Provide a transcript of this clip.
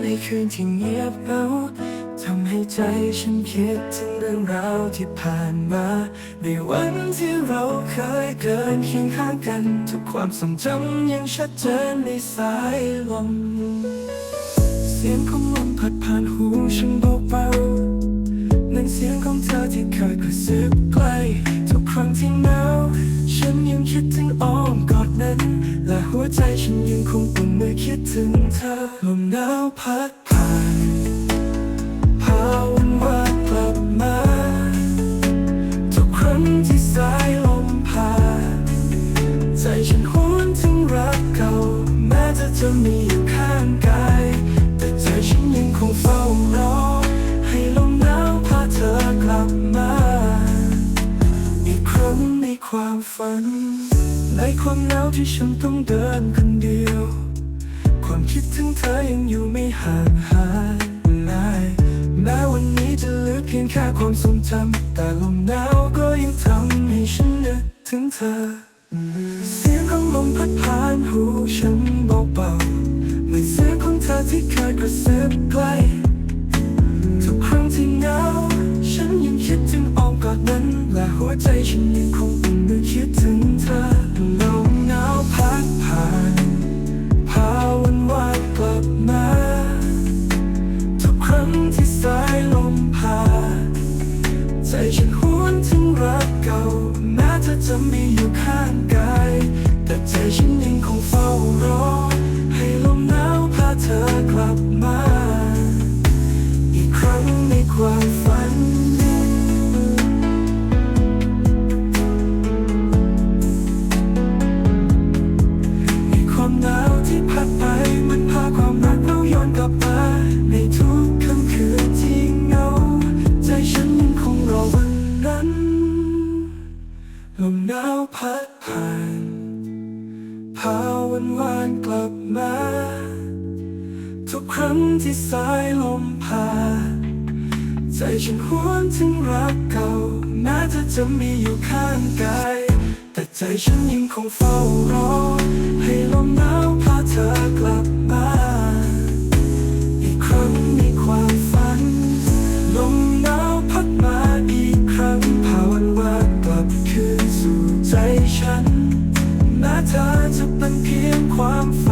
ในคืนที่เงียบเหงาทำให้ใจฉันคิดถึงเรื่องราวที่ผ่านมา ในวันที่เราเคยเดินเคียงข้างกัน ทุกความทรงจำยังชัดเจนในสายลม เสียงของลมพัดผ่านหูฉันเบาๆนั่นเสียงของเธอที่เคยกระซิบใกล้ ทุกครั้งที่หนา วใจฉันยังคงอุ่นเมื่อคิดถึงเธอลมหนาวพัดผ่านพาวันวานกลับมาทุกครั้งที่สายลมผ่านใจฉันหวนถึงรักเก่า แม้เธอจะมีอยู่ข้างกาย แต่ใจฉันยังคงเฝ้ารอ ให้ลมหนาวพาเธอกลับมา อีกครั้งในความฝัน ในความเหงาที่ฉันต้องเดินคนเดียว ความคิดถึงเธอยังอยู่ไม่ห่างหายนายแม้วันนี้จะเหลือเพียงแค่ความทรงจำแต่ลมหนาวก็ยังทำให้ฉันนึกถึงเธอ เสียงของลมพัดผ่านหูฉันเบาๆเหมือนเสียงของเธอที่เคยกระซิบใกล้ทุกครั้งที่เหงา ใจฉันหวนถึงรักเก่าแม้เธอจะมีอยู่ข้างกาย แต่ใจฉันยังคงเฝ้ารอ ให้ลมหนาวพาเธอกลับมา พัดผ่านพาวันวานกลับมา ทุกครั้งที่สายลมผ่านใจฉันหวนถึงรักเก่าแม้เธอจะมีอยู่ข้างกาย แต่ใจฉันยังคงเฝ้ารอให้ลมหนาว ความฝัน